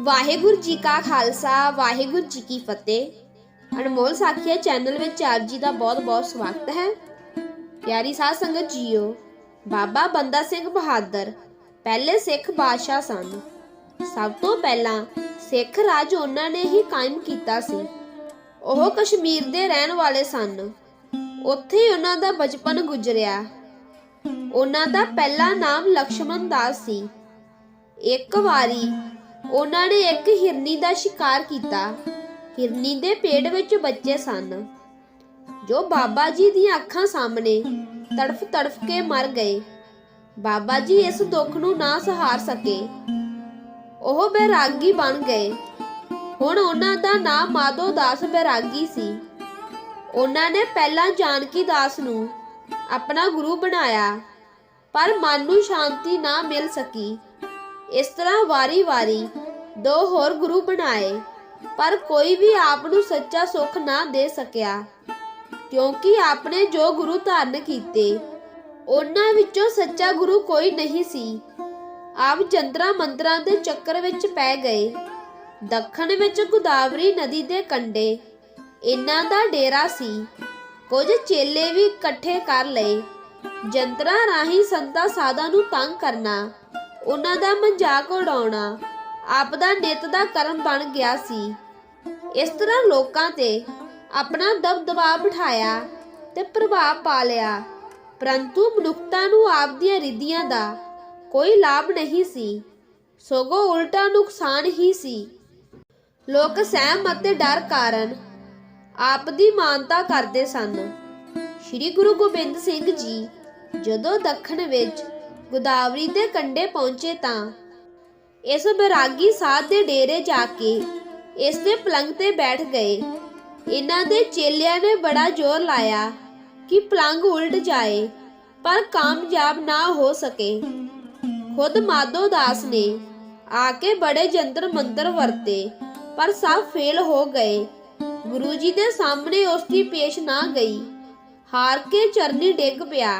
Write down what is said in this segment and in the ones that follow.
ਵਾਹਿਗੁਰੂ ਜੀ ਕਾ ਖਾਲਸਾ, ਵਾਹਿਗੁਰੂ ਜੀ ਕੀ ਫਤਿਹ। ਅਨਮੋਲ ਸਾਖੀਆ, ਚੈਨਲ ਵਿੱਚ ਆਪ ਜੀ ਦਾ ਬਹੁਤ-ਬਹੁਤ ਸਵਾਗਤ ਹੈ। ਪਿਆਰੀ ਸਾਧ ਸੰਗਤ ਜੀਓ, ਬਾਬਾ ਬੰਦਾ ਸਿੰਘ ਬਹਾਦਰ, ਪਹਿਲੇ ਸਿੱਖ ਬਾਦਸ਼ਾਹ ਸਨ। ਸਭ ਤੋਂ ਪਹਿਲਾਂ ਸਿੱਖ ਰਾਜ ਉਹਨਾਂ ਨੇ ਹੀ ਕਾਇਮ ਕੀਤਾ ਸੀ। ਉਹ ਕਸ਼ਮੀਰ ਦੇ ਰਹਿਣ ਵਾਲੇ ਸਨ। ਉੱਥੇ ਉਹਨਾਂ ਦਾ ਬਚਪਨ ਗੁਜ਼ਰਿਆ। ਉਹਨਾਂ ਦਾ ਪਹਿਲਾ ਨਾਮ ਲਕਸ਼ਮਣ ਦਾਸ ਸੀ। ਇੱਕ ਵਾਰੀ ਉਹਨਾਂ ਨੇ ਇੱਕ ਹਿਰਨੀ ਦਾ ਸ਼ਿਕਾਰ ਕੀਤਾ। ਹਿਰਨੀ ਦੇ ਪੇਟ ਵਿੱਚ ਬੱਚੇ ਸਨ। ਜੋ ਬਾਬਾ ਜੀ ਦੀਆਂ ਅੱਖਾਂ ਸਾਹਮਣੇ ਤੜਫ ਤੜਫ ਕੇ ਮਰ ਗਏ। ਬਾਬਾ ਜੀ ਇਸ ਦੁੱਖ ਨੂੰ ਨਾ ਸਹਾਰ ਸਕੇ। ਉਹ ਬੈਰਾਗੀ ਬਣ ਗਏ। ਹੁਣ ਉਹਨਾਂ ਦਾ ਨਾਮ ਮਾਧੋ ਦਾਸ ਬੈਰਾਗੀ ਸੀ। ਉਹਨਾਂ ਨੇ ਪਹਿਲਾਂ ਜਾਨਕੀ ਦਾਸ ਨੂੰ ਆਪਣਾ ਗੁਰੂ ਬਣਾਇਆ, ਪਰ ਮਨ ਨੂੰ ਸ਼ਾਂਤੀ ਨਾ ਮਿਲ ਸਕੀ। ਇਸ ਤਰ੍ਹਾਂ ਵਾਰੀ-ਵਾਰੀ ਦੋ ਹੋਰ ਗੁਰੂ ਬਣਾਏ, ਪਰ ਕੋਈ ਵੀ ਆਪ ਨੂੰ ਸੱਚਾ ਸੁੱਖ ਨਾ ਦੇ ਸਕਿਆ। ਕਿਉਂਕਿ ਆਪਨੇ ਜੋ ਗੁਰੂ ਧਾਰਨ ਕੀਤੇ, ਉਹਨਾਂ ਵਿੱਚੋਂ ਸੱਚਾ ਗੁਰੂ ਕੋਈ ਨਹੀਂ ਸੀ। ਆਪ ਜੰਤਰਾ ਮੰਤਰਾਂ ਦੇ ਚੱਕਰ ਵਿੱਚ ਪੈ ਗਏ। ਦੱਖਣ ਵਿੱਚ ਗੋਦਾਵਰੀ ਨਦੀ ਦੇ ਕੰਢੇ, ਇਹਨਾਂ ਦਾ ਡੇਰਾ ਸੀ। ਕੁਝ ਚੇਲੇ ਵੀ ਇਕੱਠੇ ਕਰ ਲਏ। ਜੰਤਰਾਂ ਰਾਹੀਂ ਸੰਤਾ ਸਾਦਾ ਨੂੰ ਤੰਗ ਕਰਨਾ, ਉਹਨਾਂ ਦਾ ਮਜ਼ਾਕ ਉਡਾਉਣਾ ਆਪ ਦਾ ਨਿਤ ਦਾ ਕਰਮ ਬਣ ਗਿਆ ਸੀ। ਇਸ ਤਰ੍ਹਾਂ ਲੋਕਾਂ ਤੇ ਆਪਣਾ ਦਬਦਬਾ ਬਿਠਾਇਆ ਤੇ ਪ੍ਰਭਾਵ ਪਾ ਲਿਆ। ਪਰੰਤੂ ਮਨੁੱਖਤਾ ਨੂੰ ਆਪ ਦੀਆਂ ਰਿੱਧੀਆਂ ਦਾ ਕੋਈ ਲਾਭ ਨਹੀਂ ਸੀ। ਸਗੋਂ ਉਲਟਾ ਨੁਕਸਾਨ ਹੀ ਸੀ। ਲੋਕ ਸਹਿਮ ਅਤੇ ਡਰ ਕਾਰਨ ਆਪ ਦੀ ਮਾਨਤਾ ਕਰਦੇ ਸਨ। ਸ੍ਰੀ ਗੁਰੂ ਗੋਬਿੰਦ ਸਿੰਘ ਜੀ ਜਦੋਂ ਦੱਖਣ ਵਿੱਚ ਗੋਦਾਵਰੀ ਦੇ ਕੰਢੇ ਪਹੁੰਚੇ ਤਾਂ ਇਸ ਬੈਰਾਗੀ ਸਾਧ ਦੇ ਡੇਰੇ ਜਾ ਕੇ ਇਸ ਦੇ ਪਲੰਗ ਤੇ ਬੈਠ ਗਏ। ਇਹਨਾਂ ਦੇ ਚੇਲਿਆਂ ਨੇ ਬੜਾ ਜ਼ੋਰ ਲਾਇਆ ਕਿ ਪਲੰਗ ਉਲਟ ਜਾਏ, ਪਰ ਕਾਮਯਾਬ ਨਾ ਹੋ ਸਕੇ। ਖੁਦ ਮਾਧੋ ਦਾਸ ਨੇ ਆ ਕੇ ਬੜੇ ਜੰਤਰ ਮੰਤਰ ਵਰਤੇ, ਪਰ ਸਭ ਫੇਲ ਹੋ ਗਏ। ਗੁਰੂ ਜੀ ਦੇ ਸਾਹਮਣੇ ਉਸ ਦੀ ਪੇਸ਼ ਨਾ ਗਈ। ਹਾਰ ਕੇ ਚਰਨੀ ਡਿੱਗ ਪਿਆ।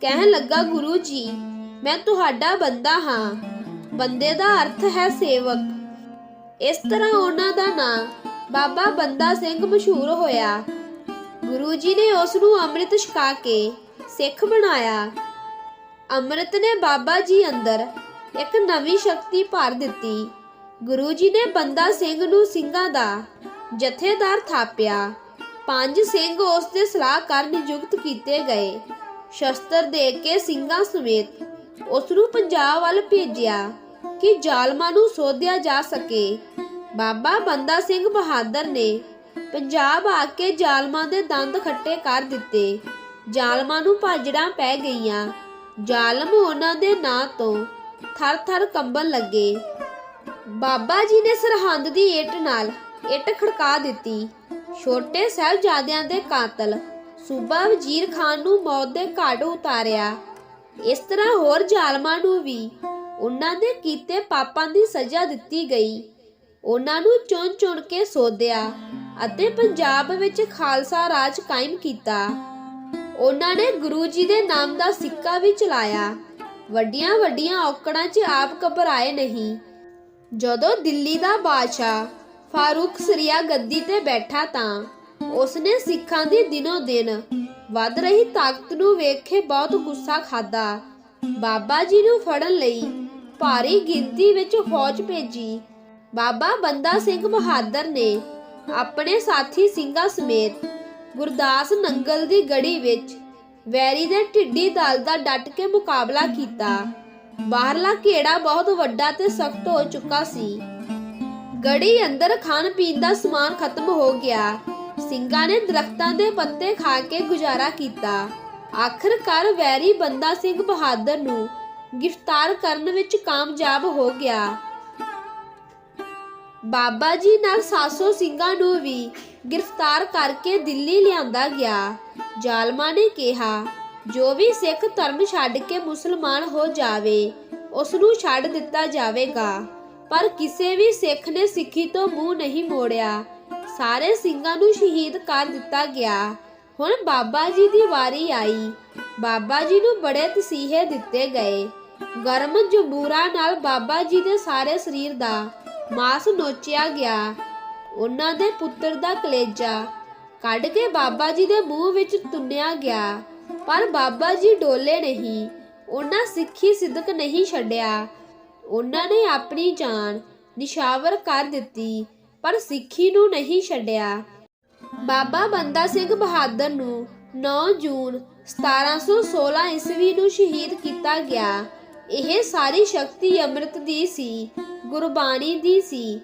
ਕਹਿਣ ਲੱਗਾ, ਗੁਰੂ ਜੀ, ਮੈਂ ਤੁਹਾਡਾ ਬੰਦਾ ਹਾਂ। ਬੰਦੇ ਦਾ ਅਰਥ ਹੈ ਸੇਵਕ। ਇਸ ਤਰ੍ਹਾਂ ਉਹਨਾਂ ਦਾ ਨਾਂ ਬਾਬਾ ਬੰਦਾ ਸਿੰਘ ਮਸ਼ਹੂਰ ਹੋਇਆ। ਗੁਰੂ ਜੀ ਨੇ ਉਸ ਨੂੰ ਅੰਮ੍ਰਿਤ ਛਕਾ ਕੇ ਸਿੱਖ ਬਣਾਇਆ। ਅੰਮ੍ਰਿਤ ਨੇ ਬਾਬਾ ਜੀ ਅੰਦਰ ਇੱਕ ਨਵੀਂ ਸ਼ਕਤੀ ਭਰ ਦਿੱਤੀ। ਗੁਰੂ ਜੀ ਨੇ ਬੰਦਾ ਸਿੰਘ ਨੂੰ ਸਿੰਘਾਂ ਦਾ ਜਥੇਦਾਰ ਥਾਪਿਆ। ਪੰਜ ਸਿੰਘ ਉਸ ਦੇ ਸਲਾਹਕਾਰ ਨਿਯੁਕਤ ਕੀਤੇ ਗਏ। ਸ਼ਸਤਰ ਦੇ ਕੇ ਸਿੰਘਾਂ ਸਮੇਤ ਉਸ ਨੂੰ ਪੰਜਾਬ ਵੱਲ ਭੇਜਿਆ। ਕਿ ਜ਼ਾਲਮਾਂ ਨੂੰ ਸੋਧਿਆ ਜਾ ਸਕੇ। ਬਾਬਾ ਬੰਦਾ ਸਿੰਘ ਬਹਾਦਰ ਨੇ ਪੰਜਾਬ ਆ ਕੇ ਜ਼ਾਲਮਾਂ ਦੇ ਦੰਦ ਖੱਟੇ ਕਰ ਦਿੱਤੇ। ਜ਼ਾਲਮਾਂ ਨੂੰ ਭਾਜੜਾਂ ਪੈ ਗਈਆਂ। ਜ਼ਾਲਮ ਉਹਨਾਂ ਦੇ ਨਾਂ ਤੋਂ ਥਰ-ਥਰ ਕੰਬਣ ਲੱਗੇ। ਬਾਬਾ ਜੀ ਨੇ ਸਰਹੰਦ ਦੀ ਇੱਟ ਨਾਲ ਇੱਟ ਖੜਕਾ ਦਿੱਤੀ। ਛੋਟੇ ਸਾਹਿਬਜ਼ਾਦਿਆਂ ਦੇ ਕਾਤਲ ਸੂਬਾ ਵਜ਼ੀਰ ਖਾਨ ਨੂੰ ਮੌਤ ਦੇ ਘਾਟ ਉਤਾਰਿਆ। ਇਸ ਤਰ੍ਹਾਂ ਹੋਰ ਜ਼ਾਲਮਾਂ ਨੂੰ ਵੀ ਉਹਨਾਂ ਦੇ ਕੀਤੇ ਪਾਪਾਂ ਦੀ ਸਜ਼ਾ ਦਿੱਤੀ ਗਈ। ਉਹਨਾਂ ਨੂੰ ਚੁਣ-ਚੁਣ ਕੇ ਸੋਧਿਆ ਅਤੇ ਪੰਜਾਬ ਵਿੱਚ ਖਾਲਸਾ ਰਾਜ ਕਾਇਮ ਕੀਤਾ। ਉਹਨਾਂ ਨੇ ਗੁਰੂ ਜੀ ਦੇ ਨਾਮ ਦਾ ਸਿੱਕਾ ਵੀ ਚਲਾਇਆ। ਵੱਡੀਆਂ ਵੱਡੀਆਂ ਔਕੜਾਂ 'ਚ ਆਪ ਘਬਰਾਏ ਨਹੀਂ। ਜਦੋਂ ਦਿੱਲੀ ਦਾ ਬਾਦਸ਼ਾਹ ਫਾਰੂਕ ਸਰੀਆ ਗੱਦੀ ਤੇ ਬੈਠਾ ਤਾਂ ਉਸਨੇ ਸਿੱਖਾਂ ਦੀ ਦਿਨੋ ਦਿਨ ਵੱਧ ਰਹੀ ਤਾਕਤ ਨੂੰ ਵੇਖ ਕੇ ਬਹੁਤ ਗੁੱਸਾ ਖਾਦਾ ਬਾਬਾ ਜੀ ਨੂੰ ਫੜਨ ਲਈ ਭਾਰੀ ਗਿਣਤੀ ਵਿੱਚ ਫੌਜ ਭੇਜੀ। ਬਾਬਾ ਬੰਦਾ ਸਿੰਘ ਬਹਾਦਰ ਨੇ ਆਪਣੇ ਸਾਥੀ ਸਿੰਘਾਂ ਸਮੇਤ ਗੁਰਦਾਸ ਨੰਗਲ ਦੀ ਗੜੀ ਵਿੱਚ ਵੈਰੀ ਦੇ ਢਿੱਡੀ ਦਲ ਦਾ ਡਟ ਕੇ ਮੁਕਾਬਲਾ ਕੀਤਾ। ਬਾਹਰਲਾ ਘੇੜਾ ਬਹੁਤ ਵੱਡਾ ਤੇ ਸਖਤ ਹੋ ਚੁੱਕਾ ਸੀ। ਗੜੀ ਅੰਦਰ ਖਾਣ ਪੀਣ ਦਾ ਸਮਾਨ ਖਤਮ ਹੋ ਗਿਆ। ਸਿੰਘਾਂ ਨੇ ਦਰਖਤਾਂ ਦੇ ਪੱਤੇ ਖਾ ਕੇ ਗੁਜ਼ਾਰਾ ਕੀਤਾ। ਆਖਰਕਾਰ ਵੈਰੀ ਬੰਦਾ ਸਿੰਘ ਬਹਾਦਰ ਨੂੰ ਗ੍ਰਿਫਤਾਰ ਕਰਨ ਵਿੱਚ ਕਾਮਯਾਬ ਹੋ ਗਿਆ। ਬਾਬਾ ਜੀ ਨਾਲ 700 ਸਿੰਘਾਂ ਨੂੰ ਵੀ ਗ੍ਰਿਫਤਾਰ ਕਰਕੇ ਦਿੱਲੀ ਲਿਆਂਦਾ ਗਿਆ। ਜ਼ਾਲਮਾਂ ਨੇ ਕਿਹਾ, ਜੋ ਵੀ ਸਿੱਖ ਧਰਮ ਛੱਡ ਕੇ ਮੁਸਲਮਾਨ ਹੋ ਜਾਵੇ ਉਸ ਨੂੰ ਛੱਡ ਦਿੱਤਾ ਜਾਵੇਗਾ। ਪਰ ਕਿਸੇ ਵੀ ਸਿੱਖ ਨੇ ਸਿੱਖੀ ਤੋਂ ਮੂੰਹ ਨਹੀਂ ਮੋੜਿਆ। ਸਾਰੇ ਸਿੰਘਾਂ ਨੂੰ ਸ਼ਹੀਦ ਕਰ ਦਿੱਤਾ ਗਿਆ। ਹੁਣ ਬਾਬਾ ਜੀ ਦੀ ਵਾਰੀ ਆਈ। ਬਾਬਾ ਜੀ ਨੂੰ ਬੜੇ ਤਸੀਹੇ ਦਿੱਤੇ ਗਏ। ਗਰਮ ਜੰਬੂਰਾ ਨਾਲ ਬਾਬਾ ਜੀ ਦੇ ਸਾਰੇ ਸਰੀਰ ਦਾ ਮਾਸ ਨੋਚਿਆ ਗਿਆ। ਉਹਨਾਂ ਦੇ ਪੁੱਤਰ ਦਾ ਕਲੇਜਾ ਕੱਢ ਕੇ ਬਾਬਾ ਜੀ ਦੇ ਮੂੰਹ ਵਿੱਚ ਤੁੰਨਿਆ ਗਿਆ। ਪਰ ਬਾਬਾ ਜੀ ਡੋਲੇ ਨਹੀਂ। ਉਹਨਾਂ ਸਿੱਖੀ ਸਿੱਧਕ ਨਹੀਂ ਛੱਡਿਆ। ਉਹਨਾਂ ਨੇ ਆਪਣੀ ਜਾਨ ਨਿਸ਼ਾਵਰ ਕਰ ਦਿੱਤੀ, ਪਰ ਸਿੱਖੀ ਨੂੰ ਨਹੀਂ ਛੱਡਿਆ। ਬਾਬਾ ਬੰਦਾ ਸਿੰਘ ਬਹਾਦਰ ਨੂੰ 9 ਜੂਨ 1716 ਈਸਵੀ ਨੂੰ ਸ਼ਹੀਦ ਕੀਤਾ ਗਿਆ। ਇਹ ਸਾਰੀ ਸ਼ਕਤੀ ਅੰਮ੍ਰਿਤ ਦੀ ਸੀ, ਗੁਰਬਾਣੀ ਦੀ ਸੀ।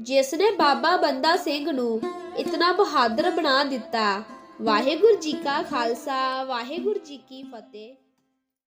ਜਿਸ ਨੇ ਬਾਬਾ ਬੰਦਾ ਸਿੰਘ ਨੂੰ ਇਤਨਾ ਬਹਾਦਰ ਬਣਾ ਦਿੱਤਾ। ਵਾਹਿਗੁਰੂ ਜੀ ਕਾ ਖਾਲਸਾ, ਵਾਹਿਗੁਰੂ ਜੀ ਕੀ ਫਤਿਹ।